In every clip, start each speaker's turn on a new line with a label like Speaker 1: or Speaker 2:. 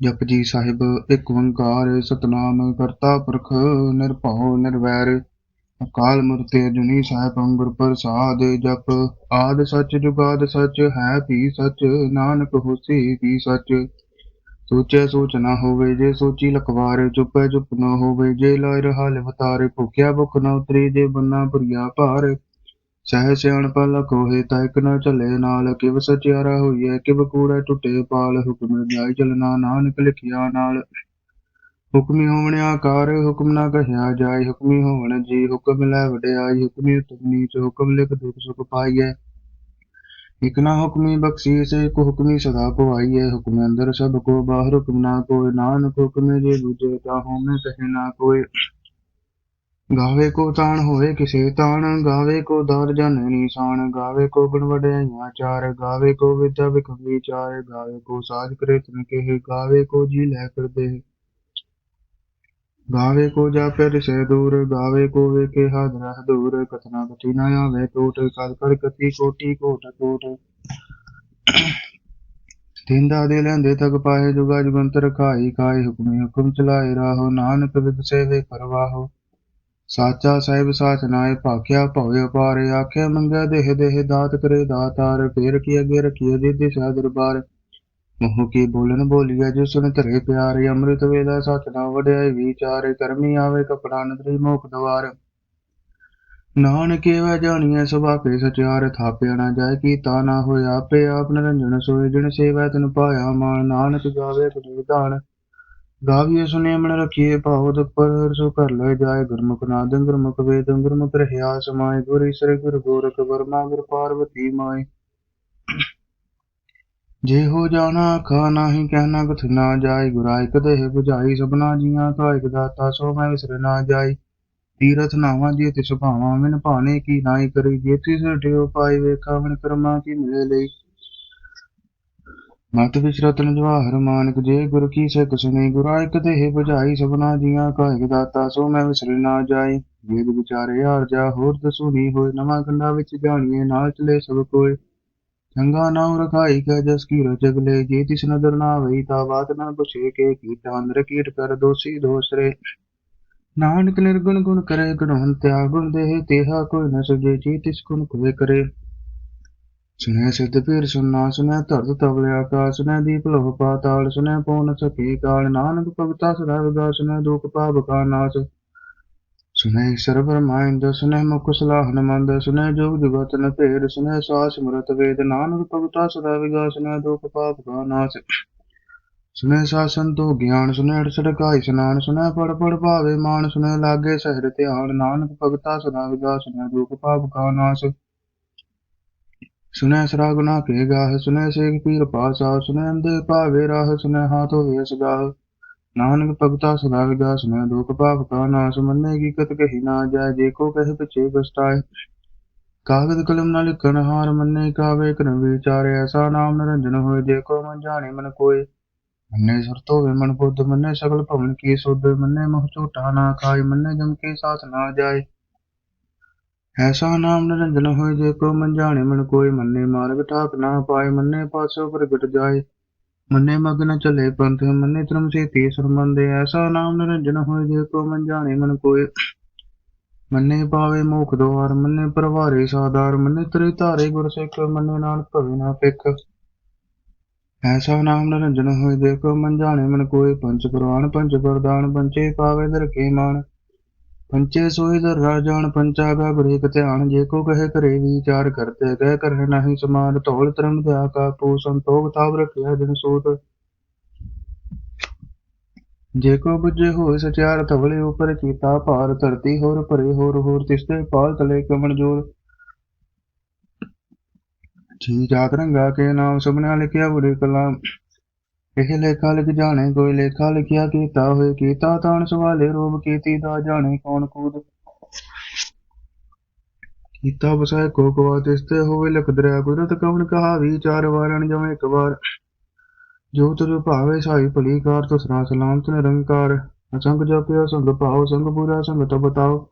Speaker 1: ਜਪਜੀ ਸਾਹਿਬ, ਇੱਕ ਓੰਕਾਰ ਸਤਨਾਮ ਕਰਤਾ ਪੁਰਖ ਨਿਰਭਉ ਨਿਰਵੈਰ। ਅਕਾਲ ਮੂਰਤ ਅਜੂਨੀ ਸਾਹਿਬ ਗੁਰ ਪ੍ਰਸਾਦ ਜਪ। ਆਦ ਸੱਚ ਜੁਗਾਦ ਸੱਚ, ਹੈ ਵੀ ਸੱਚ, ਨਾਨਕ ਹੋਸੀ ਵੀ ਸੱਚ। ਸੋਚੈ ਸੋਚ ਨਾ ਹੋਵੇ ਜੇ ਸੋਚੀ ਲਖਵਾਰ ਚੁੱਪੈ ਚੁੱਪ ਨਾ ਹੋਵੇ ਜੇ ਲਾਇ ਰਹਾ ਲਿਵਤਾਰ। ਭੁਖਿਆ ਭੁਖ ਨਾ ਉਤਰੀ ਜੇ ਬੰਨਾ ਭੁਰੀਆ ਭਾਰ। ਸਹਿ ਸਿਆਣਪਾ ਲਖੋਏ ਤਾ ਨਾ ਚੱਲੇ ਨਾਲ, ਕਿਵ ਸਚਿਆਰਾ ਹੋਈਐ, ਕਿਵ ਕੂੜੈ ਟੁੱਟੇ ਪਾਲ, ਹੁਕਮ ਜਾਇ ਚਲਣਾ ਨਾਨਕ ਲਿਖਿਆ ਨਾਲ। ਹੁਕਮੀ ਹੋਵਣ ਆਕਾਰ, ਹੁਕਮ ਨਾ ਕਹਿਆ ਜਾਏ, ਹੁਕਮੀ ਹੋਵਣ ਜੀ, ਹੁਕਮ ਲੈ ਵਡਿਆਈ, ਹੁਕਮੀ ਉਤਮ ਨੀਚ, ਹੁਕਮ ਲਿਖ ਦੁਖ ਸੁਖ ਪਾਈਐ। ਇਕ ਨਾ ਹੁਕਮੀ ਬਖਸ਼ੀਸ, ਇਕ ਹੁਕਮੀ ਸਦਾ ਪਵਾਈਐ ਹੁਕਮ ਅੰਦਰ ਸਭ ਕੋ ਬਾਹਰ, ਹੁਕਮ ਨਾ ਕੋਈ, ਨਾਨਕ ਹੁਕਮ ਜੇ ਦੂਜੇ, ਤਾ ਹੋਮੇ ਕਹੇ ਨਾ ਕੋਈ। ਗਾਵੇ ਕੋ ਤਾਣ ਹੋਏ ਕਿਸੇ ਤਾਣ, ਗਾਵੇ ਕੋ ਦਰ ਜਨ ਨਿਸ਼ਾਨ, ਗਾਵੇ ਕੋ ਗੁਣ ਵਡਿਆਈਆਂ ਚਾਰ, ਗਾਵੇ ਕੋ ਵਿਦਿਆ ਵਿਖ ਵਿਚਾਰ, ਗਾਵੇ ਕੋ ਸਾਜ ਕਰੇ ਤਨ ਕਹੇ, ਗਾਵੇ ਕੋ ਜੀ ਲੈ ਕਰਦੇ ਗਾਵੇ ਕੋ ਜਾਪੈ ਰਿਸੈ ਦੂਰ, ਗਾਵੇ ਕੋ ਵੇਖੇ ਹਾਜ਼ਰ ਹਦੂਰ ਕਥਨਾ ਕਥੀ ਨਾ ਆਵੇ ਟੋਟ ਕਰ ਕਰ ਕਤੀ ਕੋਟੀ ਕੋਟ ਕੋਟ ਤਿੰਦਾ ਦੇ ਲੈਂਦੇ ਤਕ ਪਾਏ ਜੁਗਾ ਜੁਗੰਤਰ ਖਾਈ ਖਾਏ ਹੁਕਮੇ ਹੁਕਮ ਚਲਾਏ ਰਾਹੋ, ਨਾਨਕ ਵਿਦ ਸੇਵੇ ਕਰਵਾਹੋ। ਸਾਚਾ ਸਾਹਿਬ ਸਾਚ ਨਾਏ ਭਾਖਿਆ ਭਉ ਅਪਾਰ, ਆਖਿਆ ਮੰਗਿਆ ਦੇਹ ਦੇਹ ਦਾਤ ਕਰੇ ਦਾਤਾਰ, ਫੇਰ ਕੀ ਅਗੇ ਰਖੀਏ ਦੇ ਦਿਸ਼ਾ ਦਰਬਾਰ। ਮੋਹ ਕੀ ਬੋਲਨ ਬੋਲੀਆ ਜੋ ਸੁਨ ਧਰੇ ਪਿਆਰੇ, ਅੰਮ੍ਰਿਤ ਵੇਲਾ ਸਚ ਨਾ ਵਡਿਆਈ ਵਿਚਾਰੇ, ਕਰਮੀ ਆਵੇ ਕਪੜਾ ਨਦਰੀ ਮੋਖ ਦਵਾਰ। ਨਾਨਕੇ ਵੈ ਜਾਣੀਐ ਸੁਭਾਪੇ ਸਚਿਆਰ, ਥਾਪਿਆ ਨਾ ਜਾਏ ਕੀਤਾ ਨਾ ਹੋਇਆ ਆਪੇ ਆਪ ਨਿਰੰਜਨ ਸੋਏ, ਜਿਨ ਸੇਵਾ ਤਨ ਪਾਇਆ ਮਾਨ ਨਾਨਕ ਗਾਵੇ ਗੁਰੂ ਵਿਧਾਨ ਗਾਵੀਏ ਸੁਨੇ ਮਨ ਰਖੀਏ ਭਾਉ ਦੁਖ ਪਰ ਸੋ ਕਰ ਲੈ ਜਾਏ ਗੁਰਮੁਖ ਨਾਦੰ, ਗੁਰਮੁਖ ਵੇਦੰ, ਗੁਰਮੁਖ ਰਹਿਆ ਸਮਾਏ, ਗੁਰ ਈਸਰ ਗੁਰ ਗੋਰਖ ਵਰਮਾ, ਗੁਰ ਜੇ ਹੋ ਜਾਣਾ ਆਖਾ ਨਾਹੀ ਕਹਿਣਾ ਕਥ ਨਾ ਜਾਏ। ਗੁਰਾ ਇਕ ਦੇਹ 부ਝਾਈ ਸਭਨਾ ਜੀਆਂ ਕਾ ਇਕ ਦਾਤਾ, ਸੋ ਮੈਂ ਵਿਸਰ ਨਾ ਜਾਈ। ਤੀਰਥ ਨਾਵਾਂ ਜੀ ਤਿਸ ਭਾਵਾਂ ਮਿਨ ਭਾਣੇ ਕੀ ਨਾਈ ਕਰੀ। ਜੇ ਤਿਸ ਢਿਓ ਪਾਈ, ਵੇਖਾ ਮਿਨ ਕਰਮਾ ਕੀ ਮਿਲੇ ਲਈ। ਮਤ ਵਿਚਰਤਨ ਜਵਾਹਰ ਮਾਨਕ ਜੇ ਗੁਰ ਕੀ ਸਿੱਖ ਸੁਣੀ, ਗੁਰਾ ਇਕ ਦੇਹ 부ਝਾਈ ਸਭਨਾ ਜੀਆਂ ਕਾ ਇਕ ਦਾਤਾ ਸੋ ਮੈਂ ਵਿਸਰ ਨਾ ਜਾਈ। ਵੇਦ ਵਿਚਾਰੇ ਹਾਰ ਜਾ, ਹੋਰ ਦਸੂ ਨੀ ਹੋਏ, ਨਵਾਂ ਕੰਡਾ ਵਿੱਚ ਜਾਣੀਏ, ਨਾਲ ਚਲੇ ਸਭ ਕੋਏ। ਚੰਗਾ ਨਾਮ ਰਖਾਈ ਕੈ, ਜਸ ਕੀ ਰਜਗ ਲੈ, ਜੇ ਤਿਸ ਨਦਰ ਨਾ ਵਈ, ਤਾ ਬਾਤ ਨਾ ਪੁਛੇ ਕੇ, ਕੀਤਾ ਅੰਦਰ ਕੀਟ ਕਰ, ਦੋਸੀ ਦੋਸਰੇ ਨਾਨਕ ਨਿਰਗੁਣ ਗੁਣ ਕਰੇ ਗੁਣਵੰਤਿਆ ਗੁਣ ਦੇਹ, ਤੇਹਾ ਕੋਈ ਨ ਸਜੇ, ਜੀ ਤਿਸ ਗੁਣ ਕੋਏ ਕਰੇ। ਸੁਨੈ ਸਿੱਧ ਪੀਰ ਸੁਨਾ ਸੁਨੈ ਧਰਤ ਤਵਲੇ ਆਕਾਸ਼ ਸੁਨੈ ਦੀਪ ਲੋਹ ਪਾਤਾਲ ਸੁਨੈ ਪਉ ਸਖੀ ਸਕੇ ਕਾਲ, ਨਾਨਕ ਭਗਤਾ ਸਦਾ ਵਿਗਾ ਸੁਨੈ ਦੁਖ ਪਾਪ ਕਾ ਨਾਸ਼। ਸੁਨੈ ਈਸ਼ਰ ਬਰਮਾਇੰਦ ਸੁਨੈ ਮੁਖ ਸਲਾਹਨ ਮੰਦ ਸੁਨੈ ਜੋਗ ਜੁਗਤ ਨ ਭੇਦ ਸੁਨੈ ਸਾਸ ਮਰਤ ਵੇਦ, ਨਾਨਕ ਭਗਤਾ ਸਦਾ ਵਿਗਾ ਸੁਨੈ ਦੁਖ ਪਾਪ ਕਾ ਨਾਸ਼। ਸੁਨੈ ਸਾਸਨ ਤੋ ਗਿਆਨ ਸੁਨੈ ਅੜਸੜ ਕਾਇ ਸਨਾਨ ਸੁਨੈ ਪੜ ਪੜ ਭਾਵੇ ਮਾਨ ਸੁਨੇ ਲਾਗੇ ਸਹਿਰ ਧਿਆਨ, ਨਾਨਕ ਭਗਤਾ ਸਦਾ ਵਿਗਾ ਸੁਨੈ ਦੁਖ ਪਾਪ ਕਾ ਨਾਸ਼। ਸੁਨੈ ਸਰਾ ਗੁਨਾ ਕੇ ਗਾਹ ਸੁਨੈ ਸੇਖ ਪੀਰ ਪਾਸਾ ਸੁਨੈ ਅੰਦੇ ਭਾਵੇ ਰਾਹ ਸੁਨੈ ਹਾਥ ਹੋਏ ਸਗਾਹ। ਨਾਨਕ ਭਗਤਾ ਸਦਾ ਵਿਗਾ ਸੁਨੈ ਦੁਖ ਪਾਪ ਕਾ ਨਾਸ਼, ਮੰਨੇ ਕੀ ਕਤ ਕਹੀ ਨਾ ਜਾਏ, ਜੇ ਕੋ ਕਹੇ ਪਿਛੇ ਬਸਤਾਏ ਕਾਗਦ ਕਲਮ ਨਾਲ ਲਿਖਣ ਹਾਰ, ਮੰਨੇ ਕਾਵੇ ਕਰਮ ਵਿਚਾਰੇ, ਐਸਾ ਨਾਮ ਨਿਰੰਜਨ ਹੋਏ, ਜੇ ਕੋ ਮਨ ਜਾਣੇ ਮਨ ਕੋਏ। ਮੰਨੇ ਸੁਰ ਹੋਵੇ ਮਨ ਬੁੱਧ, ਮੰਨੇ ਸਗਲ ਭਵਨ ਕੀ ਸੁਧ, ਮੰਨੇ ਮੋਹ ਝੂਠਾ ਨਾ ਖਾਏ, ਮੰਨੇ ਜਮ ਕੇ ਸਾਥ ਨਾ ਜਾਏ। ਐਸਾ ਨਾਮ ਨਿਰੰਜਨ ਹੋਏ ਜੇ ਕੋ ਮਨ ਜਾਣੇ, ਮਨ ਕੋਈ ਮੰਨੇ, ਮਾਰਗ ਠਾਕ ਨਾ ਪਾਏ, ਮੰਨੇ ਪਾਸੋ ਪ੍ਰਗਟ ਜਾਏ। ਮੰਨੇ ਮਗਨ ਚਲੇ ਪੰਥ, ਮੰਨੇ ਧਰਮ ਸੇਤੀ ਸਰਮੰਦੇ ਐਸਾ ਨਾਮ ਨਿਰੰਜਨ ਹੋਏ ਜੇ ਕੋ ਮਨ ਜਾਣੇ, ਮਨ ਕੋਏ ਮੰਨੇ ਪਾਵੇ ਮੋਖ ਦੁਆਰ ਮੰਨੇ ਪਰਵਾਰੇ ਸਾਦਾਰ, ਮੰਨੇ ਤਰੇ ਧਾਰੇ ਗੁਰ ਸਿੱਖ ਮੰਨੇ ਨਾਨਕ ਭਵੇ ਨਾ ਪਿਖ ਐਸਾ ਨਾਮ ਨਿਰੰਜਨ ਹੋਏ ਜੇ ਕੋ ਮਨ ਜਾਣੇ, ਮਨ ਕੋਏ ਪੰਚ ਪ੍ਰਵਾਨ, ਪੰਚ ਪ੍ਰਦਾਨ, ਪੰਚੇ ਪਾਵੇ ਦਰ ਕੇ ਮਾਨ ਪੰਚੇ ਸੋਈ ਦਰ ਰਾਜਾਨ ਪੰਚਾ ਗਾ ਗੁਰੇ ਧਿਆਨ। ਜੇ ਕੋ ਕਹੇ ਕਰੇ ਵਿਚਾਰ ਕਰਤੇ ਗਏ ਕਰਹਿ ਨਹੀਂ ਸਮਾਨ। ਧੌਲ ਧਰਮ ਦਿਆ ਕਾ ਪੂ ਸੰਤੋਖ ਤਾਬ ਰਖਿਆ ਜਨ ਸੂਤ। ਜੇ ਕੋ ਬੁਝੇ ਹੋਏ ਸਚਿਆਰ ਧਵਲੇ ਉਪਰ ਕੀਤਾ ਭਾਰ, ਧਰਤੀ ਹੋਰ ਭਰੇ ਹੋਰ ਹੋਰ ਤਿਸਤੇ ਪਾਲ ਤਲੇ ਕਮਣ ਜੋਰ ਜੀ ਜਾਤ ਰੰਗਾ ਕੇ ਨਾਮ, ਸੁਭਨਾ ਲਿਖਿਆ ਬੁਰੇ ਕਲਾ ਇਹ ਲੇਖਾ ਲਿਖ ਜਾਣੇ, ਕੋਈ ਲੇਖਾ ਲਿਖਿਆ ਕੀਤਾ ਹੋਏ, ਕੀਤਾ ਤਾਣ ਸਵਾਲੇ ਰੂਪ, ਕੀਤੀ ਦਾ ਜਾਣੇ ਕੌਣ ਕੂਦ। ਕੀਤਾ ਬਸਾਇ ਕੋ ਕਵਾ ਤਿਸਤੇ ਹੋਵੇ ਲਖ ਦਰਿਆ ਕੁਦਰਤ ਕਵਨ ਕਹਾ ਵਿਚਾਰ ਵਾਰਨ ਜਮੇ ਇੱਕ ਵਾਰ। ਜੋ ਤੁਰ ਭਾਵੇ ਸਾਈ ਭਲੀ ਕਾਰ, ਤੁਸਰਾ ਸਲਾਮਤ ਨਿਰੰਕਾਰ। ਅਸੰਗ ਜਪਿਓ ਸੰਗ ਭਾਉ, ਸੰਗ ਪੂਰਾ ਸੰਗ ਤਪ ਬਤਾਓ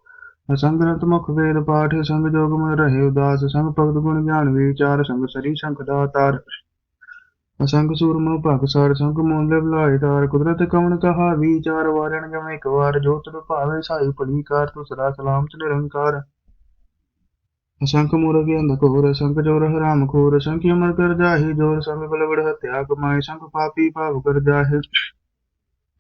Speaker 1: ਅਸੰਗ ਰਤ ਮੁਖ ਵੇਦ ਪਾਠ, ਸੰਗ ਜੋਗ ਮਨ ਰਹੇ ਉਦਾਸ। ਸੰਗ ਭਗਤ ਗੁਣ ਗਿਆਨ, ਵਿਚਾਰ ਸੰਗ ਸਰੀ ਸੰਖ ਦਾਤਾਰ ਅਸੰਗ ਸੂਰਮਾ ਭਗ ਸਾਰ, ਸੰਗ ਮੋਲੇ ਬੁਲਾਏ ਕੁਦਰਤ ਕਵਣ ਕਹਾ ਵਿਚਾਰ ਵਾਰਣ ਜਮ ਇੱਕ ਵਾਰ? ਜੋ ਤੁਧ ਭਾਵੇ ਸਾਈ ਭਲੀ ਤੂੰ ਸਦਾ ਸਲਾਮ ਚ ਨਿਰੰਕਾਰ। ਅਸੰਖ ਮੂਰਖ ਅੰਧ ਘੋਰ ਅਸੰਖ ਜੋਰ ਹਰਾਮ ਖੋਰ। ਅਸੰਖ ਅਮਰ ਕਰ ਜਾਹੀ ਜੋਰ, ਸੰਗ ਬਲਵੜ ਹਤਿਆ ਕਮਾਏ। ਸੰਖ ਪਾਪੀ ਭਾਵ ਕਰ ਜਾਹੇ।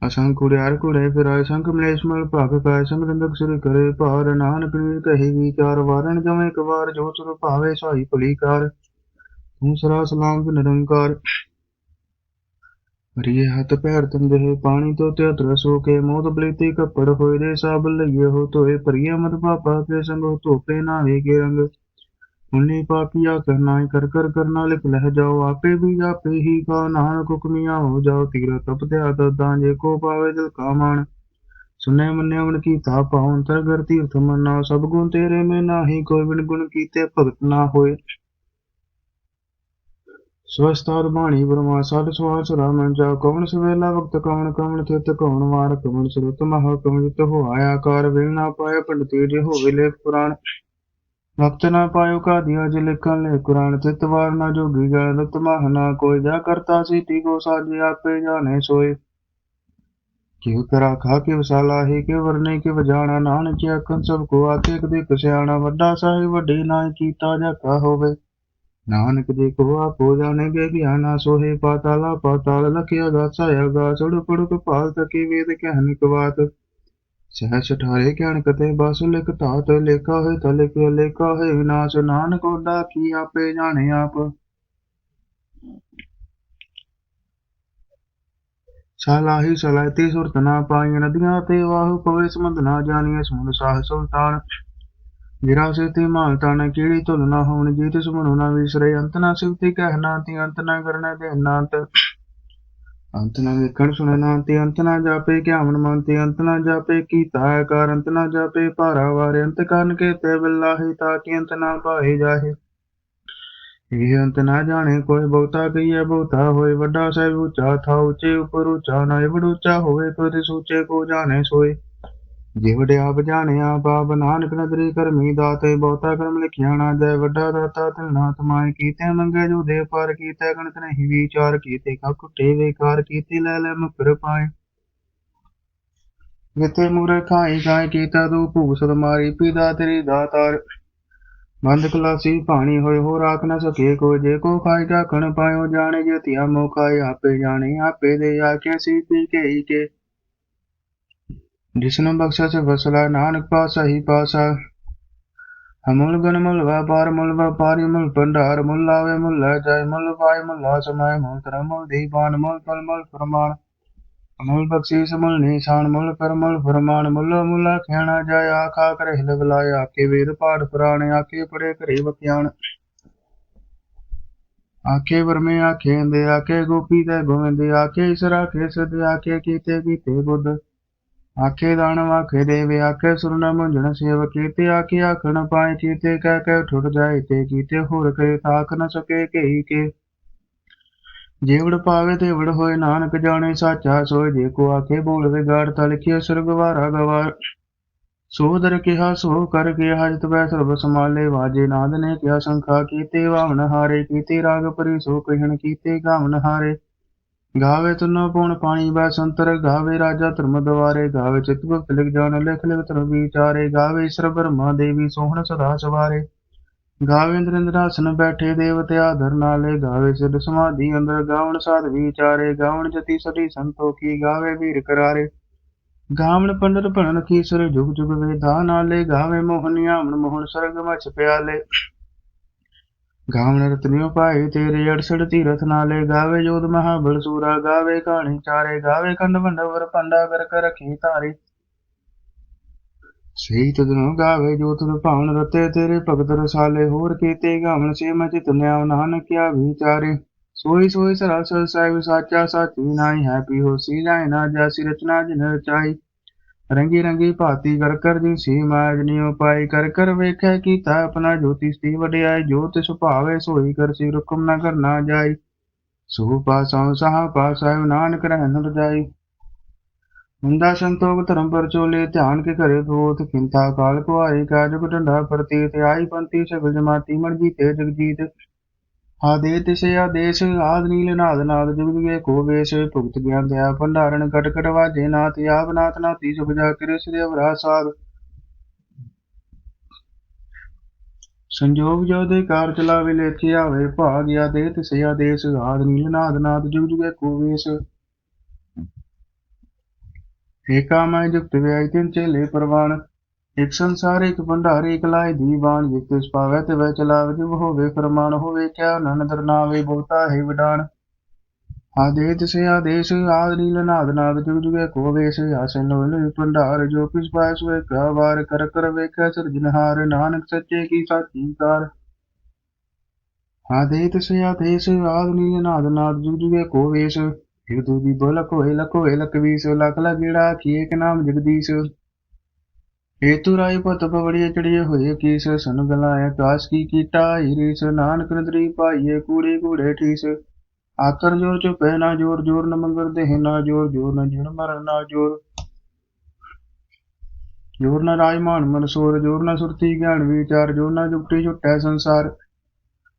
Speaker 1: ਅਸੰਖ ਕੁੜਿਆਰ ਕੁੜੇ ਫਿਰਾਏ ਸੰਖ ਮਲੇਸ਼ ਮਲ ਭਗ ਕਾਇ ਸੰਗ ਰੰਦਕ ਸਿਰ ਕਰੇ ਭਾਰ, ਨਾਨਕ ਨੀ ਕਹੀ ਵਿਚਾਰ ਵਾਰਣ ਜਮ ਇੱਕ ਵਾਰ? ਜੋ ਤੁਧ ਭਾਵੇ ਸਾਈ ਭਲੀਕਾਰ ਕਾਰ ਤੂੰ ਸਲਾਮ ਨਿਰੰਕਾਰ। ਹਰੀਏ ਹੱਥ ਪੈਰ ਤੰਦੇ ਪਾਣੀ ਤੋਂ ਤੇ ਤਰਸੋ ਕੇ ਮੋਦ ਬਲੀਤੀ ਕੱਪੜ ਹੋਏ ਦੇ ਸਾਬ ਲਈਏ ਹੋ ਤੋਏ ਭਰੀਏ ਮਤ ਪਾਪਾ ਕੇ ਸੰਗ ਧੋਪੇ ਨਾਵੇ ਕੇ ਰੰਗ। ਪੁੰਨੀ ਪਾਪੀਆ ਕਰਨਾ ਕਰ ਕਰ ਕਰਨਾ ਲਿਖ ਲਹਿ ਜਾਓ, ਆਪੇ ਵੀ ਆਪੇ ਹੀ ਕਾ ਨਾਨਕ ਹੁਕਮੀਆਂ ਹੋ ਜਾਓ ਤੀਰ ਤਪਤੇ ਆਦਾਂ ਜੇ ਕੋ ਪਾਵੇ ਦਿਲ ਕਾ ਮਾਨ ਸੁਨੇ ਮੰਨੇ ਵਣ ਕੀ ਤਾ ਪਾਉਨ ਤਰਗਰ ਤੀਰਥ ਮੰਨਾ, ਸਭ ਗੁਣ ਤੇਰੇ ਮੈਂ ਨਾਹੀ, ਕੋਈ ਬਿਨ ਗੁਣ ਕੀਤੇ ਭਗਤ ਨਾ ਹੋਏ। ਸਵਸਤਾਰ ਬਾਣੀ ਬ੍ਰਹਮਾ ਸਾਧ ਸਵਾਸ ਰਾਮਨ ਜਾ ਕਵਣ ਸਵੇਲਾ ਵਕਤ ਕਵਣ ਕਵਣ ਤਿਤ ਕਵਣ ਵਾਰ ਕਵਣ ਸਰੂਤ ਮਹਾ ਕਵਣ ਜਿਤ ਹੋ ਆਇਆ ਆਕਾਰ ਵੇਲ ਨਾ ਪਾਏ ਪੰਡਤੀ ਜੇ ਹੋਵੇ ਲੈ ਪੁਰਾਣ। ਵਕਤ ਨਾ ਪਾਇਓ ਕਾਦੀਆਂ ਜੇ ਲਿਖਣ ਲੈ ਕੁਰਾਨ, ਤਿਤ ਵਾਰ ਨਾ ਜੋਗੀ ਗਲ ਰਤ ਮਹ ਨਾ ਕੋਈ, ਜਾ ਕਰਤਾ ਸੀ ਤੀ ਕੋ ਸਾਜੇ ਆਪੇ ਜਾਣੇ ਸੋਏ। ਕਿਉ ਕਰਾ ਖਾ ਕੇ ਵਸਾਲਾ ਹੈ ਕਿ ਵਰਨੇ ਕੇ ਵਜਾਣਾ ਨਾਨਕ ਅਕਨ ਸਭ ਕੋ ਆਕੇ ਕਦੇ ਕਸਿਆਣਾ ਵੱਡਾ ਸਾਹਿਬ ਵੱਡੀ ਨਾ ਕੀਤਾ ਜਾ ਕਾ ਹੋਵੇ। ਨਾਨਕ ਜੀ ਕੋ ਆਪੋ ਗਿਆਨਾ ਸੋਹੇ ਪਾਤਾਲਾ, ਪਾਤਾਲ ਲਖਿਆ ਗਾਸਾ ਅਗਾ ਸੁੜ ਪੜੁਕ ਪਾਲ ਤਕੀ ਵੇਦ ਕਹਿਨ ਕਵਾਤ ਸਹਿ ਸਠਾਰੇ ਗਿਆਨ ਕਤੇ ਬਸ ਲਿਖ ਧਾਤ, ਲੇਖਾ ਹੋਏ ਤਾ ਲਿਖਿਆ ਲੇਖਾ ਹੋਏ ਵਿਨਾਸ਼, ਨਾਨਕ ਓਡਾ ਕੀ ਆਪੇ ਜਾਣੇ ਆਪ। ਸਲਾਹੀ ਸਲਾਇਤੀ ਸੁਰਤ ਨਾ ਪਾਈ ਨਦੀਆਂ ਤੇ ਵਾਹ ਪਵੇ ਸਮੁੰਦ ਨਾ ਜਾਣੀਏ ਸਮੁੰਦ ਸਾਹ ਸੁਲਤਾਨ। ਗਿਰਾ ਤੇ ਮਾਲ ਤਨ ਕੀੜੀ ਧੁਲ ਨਾ ਹੋਣ, ਜੀ ਤਿਸ ਮਨੁ ਨਾ ਵਿਸਰੇ, ਅੰਤ ਨਾ ਸਿਵਤੀ ਵੇਖਣ ਸੁਣਨਾ ਤੇ ਅੰਤ ਜਾਪੇ ਕਿਆਵਨ ਮਨ ਤੇ ਅੰਤ ਜਾਪੇ, ਕੀਤਾ ਹੈ ਕਾਰ ਅੰਤ ਜਾਪੇ, ਭਾਰਾ ਵਾਰ ਅੰਤ ਕਰਨ ਕੇ ਤੇ ਬਿਲਾਹੀ ਤਾਂ ਕਿ ਅੰਤ ਨਾ ਪਾਏ ਜਾਹੇ। ਇਹ ਅੰਤ ਨਾ ਜਾਣੇ, ਕੋਈ ਬਹੁਤਾ ਕਹੀਏ ਬਹੁਤਾ ਹੋਏ, ਵੱਡਾ ਸਾਹਿਬ ਉੱਚਾ ਥਾ ਉੱਚੇ ਉਪਰ ਉੱਚਾ ਨਾ ਇਹ ਉੱਚਾ ਹੋਵੇ ਤੋ ਸੂਚੇ ਕੋ ਜਾਣੇ ਸੋਏ। ਜੇ ਵਡਿਆ ਬਜਾਣਿਆ ਬਾਬ ਨਾਨਕ ਨਦਰੀ ਕਰਮੀ ਦਾਤੇ ਬਹੁਤਾ ਕਰਮ ਲਿਖਿਆ ਨਾ ਜੈ ਵੱਡਾ ਦਾਤਾ ਤਿਲ ਨਾ ਕੀਤੇ ਮੰਗੇ ਜੋ ਦੇ ਪਰ ਕੀਤੇ ਗਣਤ ਨਹੀਂ ਵਿਚਾਰ ਕੀਤੇ ਕਾ ਕੁੱਟੇ ਵੇਕਾਰ ਕੀਤੇ, ਲੈ ਲੈ ਮੁਕਰ ਪਾਏ। ਜਿਤੇ ਮੂਰੇ ਖਾਈ ਗਾਏ ਕੀਤਾ ਤੂੰ ਭੂਸਤ ਮਾਰੀ ਪੀਦਾ ਤੇਰੀ ਦਾਤਾਰ। ਬੰਦ ਕਲਾਸੀ ਪਾਣੀ ਹੋਏ ਹੋ ਰਾਖ ਨਾ ਸਕੇ ਕੋ, ਜੇ ਕੋ ਖਾਈ ਕਾ ਕਣ ਪਾਇਓ, ਜਾਣੇ ਜੇ ਧਿਆ ਮੋਖਾਏ ਆਪੇ ਜਾਣੇ, ਆਪੇ ਦੇ ਆਕੇ ਸੀ ਪੀ ਕੇ ਹੀ ਕੇ। ਜਿਸਨੂੰ ਬਖਸ਼ਾ ਸੇ ਵਸਲਾ, ਨਾਨਕ ਪਾਸਾ ਹੀ ਪਾਸਾ ਅਮੁਲ ਗੁਣ ਮੁਲ ਵਪਾਰ ਮੁਲ ਵਪਾਰੀ ਮੁਲ ਭੰਡਾਰ ਮੁਲ ਲਾਵੇ ਮੁਲ ਜਾਏ ਮੁਲ ਪਾਏ ਮੁਲ ਸਮਾਏ ਮੁਲ ਤਰ ਮੁਲ ਦੀਵਾਨ ਮੁਲ ਫਲ ਮੁਲ ਫਰਮਾਨ। ਅਮੁਲ ਬਖਸ਼ੀਸ ਮੁਲ ਨਿਸ਼ਾਨ ਮੁਲ ਕਰ ਮੁਲ ਫਰਮਾਨ, ਮੁਲ ਮੁਲਾ ਖਿਆਣਾ ਜਾਏ, ਆਖਾ ਕਰ ਹਿਲ ਬੁਲਾਏ ਆਕੇ ਵੇਦ ਪਾਠ ਪੁਰਾਣੇ ਆਕੇ ਪੜੇ ਘਰੇ ਵਕਿਆਣ ਆਖੇ ਵਰਮੇ ਆਖੇ ਦੇ ਆਕੇ ਗੋਪੀ ਤੇ ਗੋਵਿੰਦ ਆਕੇ ਇਸਰਾ ਖੇਸ ਦੇ ਆਕੇ ਕੀਤੇ ਕੀਤੇ ਬੁੱਧ। ਆਖੇ ਦਾਨ ਵਾਖੇ ਦੇਵੇ, ਆਖੇ ਸੁਰਨਾ ਮੁੰਝਣ ਸੇਵ ਕੀਤੇ, ਆਖੇ ਆਖਣ ਪਾਏ ਕੀਤੇ ਕਹਿ ਕਹਿ ਠੁੱਟ ਜਾਏ ਤੇ ਕੀਤੇ, ਹੋਰ ਕਰੇ ਤਾਕ ਨ ਸਕੇ ਕਹੀ ਕੇ। ਜੀਵੜ ਪਾਵੇ ਤੇ ਵੜ ਹੋਏ ਨਾਨਕ ਜਾਣੇ, ਸਾਚਾ ਸੋਏ ਜੇ ਕੋ ਆਖੇ ਬੋਲ ਵਿਗਾੜ, ਤਾ ਲਿਖਿਆ ਸੁਰਗਵਾਰਾ ਗਵਾਰ। ਸੋ ਦਰ ਕਿਹਾ, ਸੋ ਕਰ ਕੇ ਹਜਤ ਬੈ ਸਰਬ ਸਮਾਲੇ ਵਾਜੇ ਨਾਦ ਨੇ ਕਿਹਾ, ਸੰਖਾ ਕੀਤੇ ਵਾਵਨ ਹਾਰੇ ਕੀਤੇ, ਰਾਗ ਪਰੀ ਸੋ ਕਹਿਣ ਕੀਤੇ ਗਾਵਨ ਹਾਰੇ। ਗਾਵੇ ਤੁਨੋ ਪਉਣ ਪਾਣੀ ਬੈ ਸੰਤਰ, ਗਾਵੇ ਰਾਜਾ ਧਰਮ ਦਵਾਰੇ, ਗਾਵੇ ਚਿਤ ਗੁਪਤ ਲਿਖ ਜਾਣ, ਲਿਖ ਲਿਖ ਧਰਮ ਵਿਚਾਰੇ, ਗਾਵੇ ਈਸ਼ਰ ਬ੍ਰਹਮਾ ਦੇਵੀ ਸੋਹਣ ਸਦਾ ਸਵਾਰੇ। ਗਾਵੇ ਇੰਦਰ ਇੰਦਰਾਸਨ ਬੈਠੇ ਦੇਵਤੇ ਆਦਰ ਨਾਲੇ, ਗਾਵੇ ਸਿਧ ਸਮਾਧੀ ਅੰਦਰ, ਗਾਵਣ ਸਾਧ ਵਿਚਾਰੇ, ਗਾਵਣ ਜਤੀ ਸਦੀ ਸੰਤੋਖੀ ਗਾਵੇ ਵੀਰ ਕਰਾਰੇ। ਗਾਵਣ ਪੰਡਤ ਭਣਨ ਖੀਸਰ ਜੁਗ ਜੁਗ ਵੇਦਾ ਨਾਲੇ, ਗਾਵੇ ਮੋਹਨੀਆ ਮਨ ਮੋਹਨ ਸਰਗ ਮਚ ਪਿਆਲੇ। ਗਾਵਣ ਰਤਨਿਓ ਪਾਏ ਤੇਰੇ 68 ਤੀਰਥ ਨਾਲੇ ਗਾਵੇ, ਜੋਧ ਮਹਾਬਲ ਸੂਰਾ ਗਾਵੇ ਕਹਾਣੀ ਚਾਰੇ ਗਾਵੇ ਕੰਡ ਵੰਡਵਰ ਪੰਡਾ ਕਰ ਕਰ ਰਖੀ ਧਾਰੇ। ਸਹੀ ਤਦਨੋ ਗਾਵੇ ਜੋਤ ਤੁਧ ਭਾਵਨ ਰਤੇ, ਤੇਰੇ ਭਗਤ ਰਸਾਲੇ ਹੋਰ ਕੀਤੇ ਗਾਵਣ ਸੇ ਮੈਂ ਚਿਤ ਨਿਆਵ ਨਾਨਕਿਆ ਵਿਚਾਰੇ। ਸੋਈ ਸੋਈ ਸਰਾਸਰ ਸਾਹਿਬ, ਸਾਚਾ ਸਾਚੀ ਨਾਈ ਹੈਪੀ ਹੋਸੀ ਜਾਏ ਨਾ ਜਾਸੀ ਰਚਨਾ ਜਿਨ ਰਚਾਈ ਰੰਗੀ ਰੰਗੀ ਭਾਤੀ ਕਰ ਕਰ ਜੀ ਸੀ ਮਾਜਨੀ ਉਪਾਈ ਕਰ ਕਰ ਵੇਖੈ ਕੀਤਾ ਆਪਣਾ ਜੋਤੀ ਸਤੀ ਵਡਿਆਈ ਜੋ ਤਿਸ ਸੋਈ ਕਰ ਸੀ ਰੁਕਮ ਨਾ ਕਰਨਾ ਜਾਈ। ਸੋ ਪਾਸਾ ਸਹਾ ਪਾਸਾ ਨਾਨਕ ਰਹਿਣ ਰਜਾਈ। ਮੁੰਦਾ ਸੰਤੋਖ ਧਰਮ ਪਰ ਚੋਲੇ, ਧਿਆਨ ਕੇ ਘਰੇ ਬੋਤ ਕਿੰਤਾ ਕਾਲ ਕੋ ਆਈ ਕਾਜ ਕੋ ਡੰਡਾ ਪ੍ਰਤੀ ਤੇ ਆਈ ਪੰਤੀ ਸਗਲ ਜਮਾਤੀ, ਮਰਜ਼ੀ ਤੇ ਜਗਜੀਤ। ਆਦੇ ਤਿਸੇ ਆਦੇਸ਼, ਆਦ ਨੀਲ ਨਾਦ ਨਾਦ ਜੁਗ ਜੁਗੇ ਕੋ ਵੇਸ਼, ਭੁਗਤ ਗਿਆਨ ਦਇਆ ਭੰਡਾਰਨ, ਕਟ ਕਟ ਵਾਜੇ ਨਾਥ, ਆਪ ਨਾਥ ਨਾਤੀ ਸੁਖ ਜਾ ਕਰੇ ਸ੍ਰੀ ਅਵਰਾ ਸਾਧ। ਸੰਜੋਗ ਜੋ ਦੇ ਕਾਰ ਚਲਾਵੇ ਲੇਖੇ ਆਵੇ, ਭਾਗ ਆਦੇ ਤਿਸੇ ਆਦੇਸ਼, ਆਦ ਨੀਲ ਨਾਦ ਨਾਦ ਜੁਗ ਜੁਗੇ ਕੋ ਵੇਸ਼। ਏਕਾ ਮੈਂ ਜੁਗਤ ਵਿਆਈ ਤਿਨ ਚੇਲੇ ਪ੍ਰਵਾਨ ਇਕ ਸੰਸਾਰ, ਇਕ ਭੰਡਾਰ, ਇਕ ਲਾਇ ਦੀਵਾਨ ਜਿਸ ਤਿਸ ਪਾਵੈ ਤੇ ਵੈ ਚਲਾਵੇ, ਜਿਵ ਹੋਵੇ ਫਰਮਾਨ, ਹੋਵੇ ਕਿਆ ਨਨਦਰ ਨਾਵੇ, ਬਹੁਤਾ ਹੈ ਵਿਡਾਨ ਆਦੇ ਤਿਸੇ, ਆਦੇਸ਼, ਆਦ ਨੀਲ ਨਾਦ ਨਾਦ, ਜੁਗ ਜੁਗੇ ਕੋ ਵੇਸ਼ ਆਸਨ ਲੋਲ ਭੰਡਾਰ, ਜੋ ਕਿਸ ਪਾਇ ਸੋਏ ਕਾ ਵਾਰ ਕਰ ਕਰ ਵੇਖੈ ਸਿਰਜਨਹਾਰ ਨਾਨਕ ਸੱਚੇ ਕੀ ਸਾਚੀ ਕਾਰ। ਆਦੇ ਤਿਸੇ, ਆਦੇਸ਼, ਆਦ ਨੀਲ ਨਾਦ ਨਾਦ, ਜੁਗ ਜੁਗੇ ਕੋ ਵੇਸ਼ ਇਕ ਦੂਜੀ ਬੋਲ ਕੋਏ ਲਕੋਏ ਲਕਵੀਸ ਲਖ ਲਗੜਾ ਕੀ ਨਾਮ ਜਗਦੀਸ਼। ਹੇਤੁ ਰਾਏ ਪਤ ਪਵੜੀਏ ਚੜੀਏ ਹੋਏ ਕੀਸ ਸਨ ਗਲਾਇਆ ਕਾਸ ਕੀ ਕੀਟਾ ਨਾਨਕ ਨਦਰੀ ਪਾਈਏ ਕੂੜੇ ਕੂੜੇ ਠੀਸ। ਆਕਰ ਜੋਰ ਚੁਪੈ ਨਾ ਜੋਰ ਜੋਰ ਨ ਮੰਗਰ ਦੇਹ ਨਾ ਜੋਰ ਜੋਰ ਨ ਜਿਣ ਮਰਨ ਜੋਰ। ਜੋਰ ਨ ਰਾਜ ਮਾਨ ਜੋਰ ਨ ਸੁਰਤੀ ਗਿਆਨ ਵਿਚਾਰ, ਜੋਰ ਨ ਜੁਗਤੀ ਛੁਟੈ ਸੰਸਾਰ।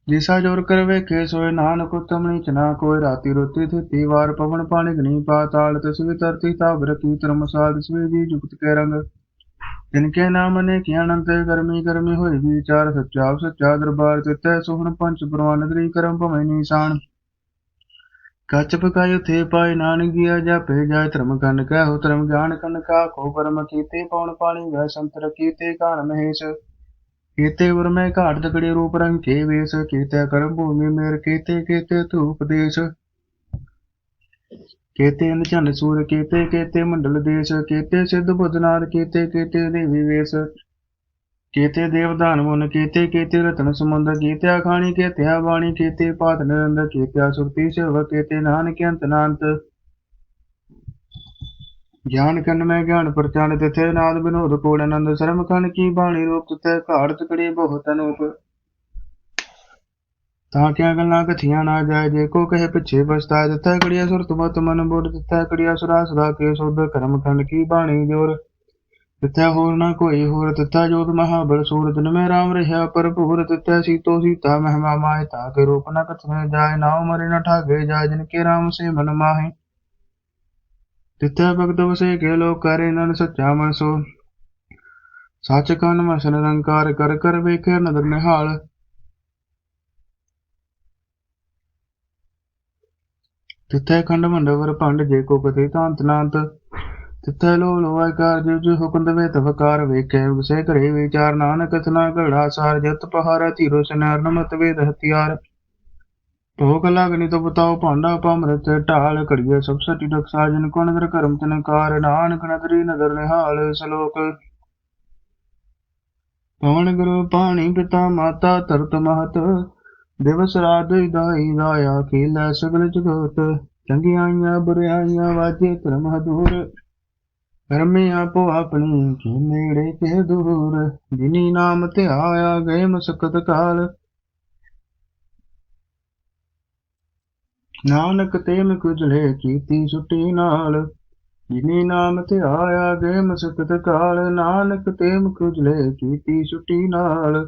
Speaker 1: ਜਿਸਾ ਜੋਰ ਕਰ ਵੇਖੇ ਸੋਏ ਨਾਨਕ ਉਤਮਣੀ ਚਨਾ ਕੋਈ ਰਾਤੀ ਰੋਤੀ ਥਿਤੀ ਵਾਰ ਪਵਨ ਪਾਣੀ ਗਣੀ ਪਾਤਾਲ ਤਸਵੀ ਧਰਤੀ ਤਾਬ ਰਤੀ ਧਰਮਸਾਲ ਤਸਵੀ ਜੀ ਜੁਗਤ ਕੇ ਰੰਗ। ਜਿਨਕੇ ਨਾਮ ਨੇ ਕੀ ਅਨੰਤ ਗਰਮੀ ਗਰਮੀ ਹੋਈ ਵਿਚਾਰ ਸੱਚਾ ਸੱਚਾ ਦਰਬਾਰ ਤਿਤੈ ਸੋਹਣ ਪੰਚ ਪ੍ਰਵਾਨ ਕਰਮ ਭਵੇਂ ਨਿਸ਼ਾਨ। ਕੱਚ ਪਕਾਇ ਥੇ ਪਾਇ ਨਾਨਕ ਗਿਆ ਜਾਪੇ ਜਾਇ ਧਰਮ ਕੰਨ ਕਹਿ ਧਰਮ ਗਿਆਨ ਕੰਨ ਕਾ ਕੋ ਪਰਮ ਕੀਤੇ ਪਉਣ ਪਾਣੀ ਵੈ ਸੰਤਰ ਕੀਤੇ ਕਾਨ ਮਹੇਸ਼। ਕੀਤੇ ਉਰ ਮੈਂ ਘਾਟ ਤਕੜੇ ਰੂਪ ਰੰਗ ਕੇ ਵੇਸ, ਕੀਤੇ ਕਰਮ ਭੂਮੀ ਮੇਰ, ਕੀਤੇ ਕੀਤੇ ਧੂਪ ਦੇਸ਼। ਕੀਤੇ ਅੰਧ ਚੰਨ ਸੂਰ, ਕੀਤੇ ਕੀਤੇ ਮੰਡਲ ਦੇਸ਼, ਕੀਤੇ ਸਿੱਧ ਬੁੱਧਨਾਥ ਕੀਤੇ ਕੀਤੇ ਦੇਵੀ ਵੇਸ, ਕੀਤੇ ਦੇਵਦਾਨ ਮੁਨ, ਕੀਤੇ ਕੀਤੇ ਰਤਨ ਸਮੁੰਦ ਕੀਤੇ ਖਾਣੀ ਕੀਤੇ ਬਾਣੀ ਕੀਤੇ ਪਾਤ ਨਿਰੰਦ, ਕੀਤੇ ਸੁਰਤੀ ਸਿਵ ਕੀਤੇ ਨਾਨਕ ਅੰਤ ਨਾਨਤ ਗਿਆਨ ਕੰਨ ਮੈਂ ਗਿਆਨ ਪ੍ਰਚਾਨ ਤਿਥੇ ਨਾਦ ਬਿਨੋਦ ਕੋੜ ਆਨੰਦ ਸਰਮ ਕੰਨ ਕੀ ਬਾਣੀ ਰੂਪ, ਤਿਥੇ ਘਾੜ ਤਕੜੀ ਬਹੁਤ ਅਨੂਪ ਤਾਂ ਕਿਆ ਗੱਲਾਂ ਕਥੀਆਂ ਨਾ ਜਾਏ? ਜੇ ਕੋ ਕਹੇ ਪਿੱਛੇ ਪਛਤਾਏ ਦਿੱਤਾ ਕੜੀਆ ਸੁਰ ਤੁਮਤ ਮਨ ਬੋੜ ਦਿੱਤਾ ਕੜੀਆ ਸੁਰਾ ਸਦਾ ਕੇ ਸੁਧ ਕਰਮ ਖੰਡ ਕੀ ਬਾਣੀ ਜੋਰ? ਤਿੱਥੈ ਹੋਰ ਨਾ ਕੋਈ ਹੋਰ ਤਿੱਥੈ ਜੋਤ ਮਹਾਬਲ ਸੂਰ ਦਿਨ ਰਾਮ ਰਹਾ ਭਰਪੂਰ ਤਿੱਥੈ ਸੀਤੋ ਸੀਤਾ ਮਹਿਮਾ ਮਾਹਿ। ਤਾ ਕੇ ਰੂਪ ਨ ਕਥਨੇ ਜਾਏ ਨਾਉ ਮਰੇ ਨ ਠਾਗੇ ਜਾਏ, ਜਿਨ ਕੇ ਰਾਮ ਸੇ ਮਨ ਮਾਹਿ। ਤਿੱਥੈ ਭਗਤ ਵਸੇ ਕੇ ਲੋਕ ਕਰੇ ਨਨ ਸੱਚਾ ਮਨ ਸੋ ਸੱਚ ਕਨ ਮਸਨ ਨਿਰੰਕਾਰ ਕਰ ਕਰ ਵੇਖੇ ਨਦਰ ਨਿਹਾਲ। ਤਿੱਥੈ ਖੰਡ ਮੰਡਵਰ ਭੰਡ ਜੇ ਕੋ ਕਥੇ ਤਾਂਤ ਨਾਂਤ ਤਿੱਥੈ ਲੋ ਲੋਇ ਕਾਰ ਜਿਵ ਜਿਵ ਹੁਕਮ ਦਵੇ ਤਵਕਾਰ ਵੇਖੇ, ਉਸੇ ਘਰੇ ਵਿਚਾਰ ਨਾਨਕ ਤਨਾ ਘੜਾ ਸਾਰ, ਜਤ ਪਹਾਰਾ ਧੀਰੋ ਸਨਾਰ ਨਮਤ ਵੇਦ ਹਥਿਆਰ। ਭੋਗ ਲਗਨੀ ਤੋ ਬਤਾਓ ਭਾਂਡਾ ਪਮਰਤ ਢਾਲ ਕੜੀਏ ਸਭ ਸਟੀ ਡਕ ਸਾਜਨ ਕੋ ਨਦਰ ਕਰਮ ਤਨਕਾਰ ਨਾਨਕ ਨਦਰੀ ਨਦਰ ਨਿਹਾਲ ਸਲੋਕ। ਪਵਨ ਗੁਰੂ ਪਾਣੀ ਪਿਤਾ ਮਾਤਾ ਤਰਤ ਮਹਤ ਦਿਵਸ ਰਾਤ ਦਾਈ ਦਾਇਆ ਖੇਲਾ ਸਗਲ ਜਗਤ। ਚੰਗਿਆਈਆਂ ਬੁਰਿਆਈਆਂ ਵਾਜੇ ਧਰਮ ਹਦੂਰ। ਕਰਮੇ ਆਪੋ ਆਪਣੀ ਕੇ ਨੇੜੇ ਕੇ ਦੂਰ। ਜਿਨੀ ਨਾਮ ਧਿਆਇਆ ਗਏ ਮਸਕਤ ਕਾਲ। ਨਾਨਕ ਤੇ ਮੁਕਜਲੇ ਕੀਤੀ ਛੁੱਟੀ ਨਾਲ। ਜਿਨੀ ਨਾਮ ਤੇ ਆਇਆ ਗਏ ਮਸਕਤ ਕਾਲ। ਨਾਨਕ ਤੇ ਮੁਕਜਲੇ ਕੀਤੀ ਛੁੱਟੀ ਨਾਲ।